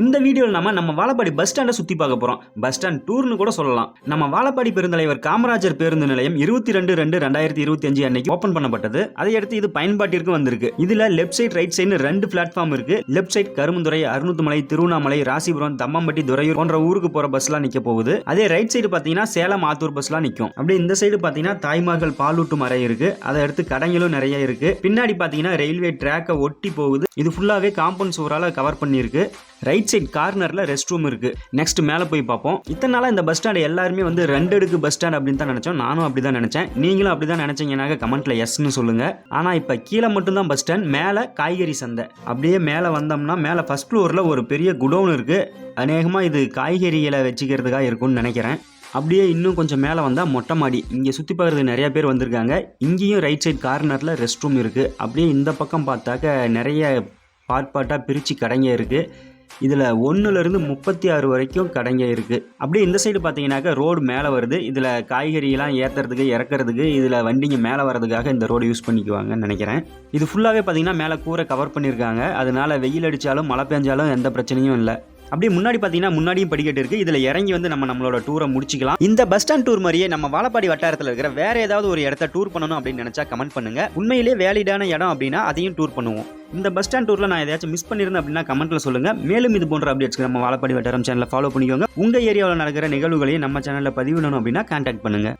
இந்த வீடியோவில் நம்ம நம்ம வாழப்பாடி பஸ் ஸ்டாண்டை சுற்றி பார்க்க போகிறோம் பஸ் ஸ்டாண்ட் டூர்னு கூட சொல்லலாம். நம்ம வாழப்பாடி பெருந்தலைவர் காமராஜர் பேருந்து நிலையம் இருபத்தி ரெண்டு ரெண்டு ரெண்டாயிரத்தி இருபத்தி அஞ்சு அன்னைக்கு ஓப்பன் பண்ணப்பட்டது. அதை அடுத்து இது பயன்பாட்டிற்கு வந்திருக்கு. இதில் லெஃப்ட் சைட் ரைட் சைடு ரெண்டு பிளாட்ஃபார்ம் இருக்கு. லெஃப்ட் சைடு கரும்புந்துறை அருணுத்துமலை திருவண்ணாமலை ராசிபுரம் தம்மம்பட்டி துறையூர் போன்ற ஊருக்கு போகிற பஸ்லாம் நிற்க போகுது. அதே ரைட் சைடு பார்த்தீங்கன்னா சேலம் ஆத்தூர் பஸ்லாம் நிற்கும் அப்படியே இந்த சைடு பார்த்தீங்கன்னா தாய்மார்கள் பாலூட்டும் அறை இருக்கு. அதை அடுத்து கடைகளும் நிறைய இருக்கு. பின்னாடி பார்த்தீங்கன்னா ரயில்வே ட்ராக்கை ஒட்டி போகுது. இது ஃபுல்லாகவே காம்பவுண்ட் சுவரால் கவர் பண்ணியிருக்கு. ரைட் சைட் கார்னரில் ரெஸ்ட் ரூம் இருக்கு. நெக்ஸ்ட் மேலே போய் பார்ப்போம். இத்தனை நாளாக இந்த பஸ் ஸ்டாண்ட் எல்லாருமே வந்து ரெண்டு அடுக்கு பஸ் ஸ்டாண்ட் அப்படின்னு தான் நினச்சோம். நானும் அப்படி தான் நினச்சேன். நீங்களும் அப்படி தான் நினச்சிங்கனாக்க கமெண்ட்ல எஸ்ன்னு சொல்லுங்க. ஆனால் இப்போ கீழே மட்டும்தான் பஸ் ஸ்டாண்ட் மேலே காய்கறி சந்தை. அப்படியே மேலே வந்தோம்னா மேலே ஃபர்ஸ்ட் ஃப்ளோரில் ஒரு பெரிய குடோன் இருக்கு. அநேகமாக இது காய்கறிகளை வச்சுக்கிறதுக்காக இருக்கும்னு நினைக்கிறேன். அப்படியே இன்னும் கொஞ்சம் மேலே வந்தால் மொட்டை மாடி. இங்கே சுற்றி பார்க்குறதுக்கு நிறைய பேர் வந்திருக்காங்க. இங்கேயும் ரைட் சைட் கார்னரில் ரெஸ்ட் ரூம் இருக்குது அப்படியே இந்த பக்கம் பார்த்தாக்க நிறைய பார்ட் பார்ட்டாக பிரித்து கடைங்க இருக்குது இதில் ஒன்றுலேருந்து முப்பத்தி ஆறு வரைக்கும் கடைங்க இருக்குது அப்படியே இந்த சைடு பார்த்தீங்கன்னாக்கா ரோடு மேலே வருது. இதில் காய்கறியெல்லாம் ஏற்றுறதுக்கு இறக்குறதுக்கு இதில் வண்டிங்க மேலே வர்றதுக்காக இந்த ரோடு யூஸ் பண்ணிக்குவாங்கன்னு நினைக்கிறேன். இது ஃபுல்லாகவே பார்த்தீங்கன்னா மேலே கூரை கவர் பண்ணியிருக்காங்க அதனால் வெயில் அடித்தாலும் மழை பெஞ்சாலும் எந்த பிரச்சனையும் இல்லை. அப்படியே முன்னாடி பார்த்தீங்கன்னா முன்னாடியும் படிக்கட்டு இருக்குது இதில் இறங்கி வந்து நம்ம நம்மளோட டூரை முடிச்சிக்கலாம். இந்த பஸ் ஸ்டாண்ட் டூர் மாதிரியே நம்ம வாழப்பாடி வட்டாரத்தில் இருக்கிற வேற ஏதாவது ஒரு இடத்த டூர் பண்ணணும் அப்படின்னு நினச்சா கமெண்ட் பண்ணுங்க. உண்மையிலே வேலிடான இடம் அப்படின்னா அதையும் டூர் பண்ணுவோம். இந்த பஸ் ஸ்டாண்ட் டூரில் நான் ஏதாச்சும் மிஸ் பண்ணியிருந்தேன் அப்படின்னா கமெண்ட்டில் சொல்லுங்கள் மேலும் இது போன்ற அப்டேட்ஸ்க்கு நம்ம வாழப்பாடி வட்டாரம் சேனலை ஃபாலோ பண்ணிக்கோங்க. உங்கள் ஏரியாவில் நடக்கிற நிகழ்வுகளையும் நம்ம சேனலில் பதிவிடணும் அப்படின்னா கான்டாக்ட் பண்ணுங்கள்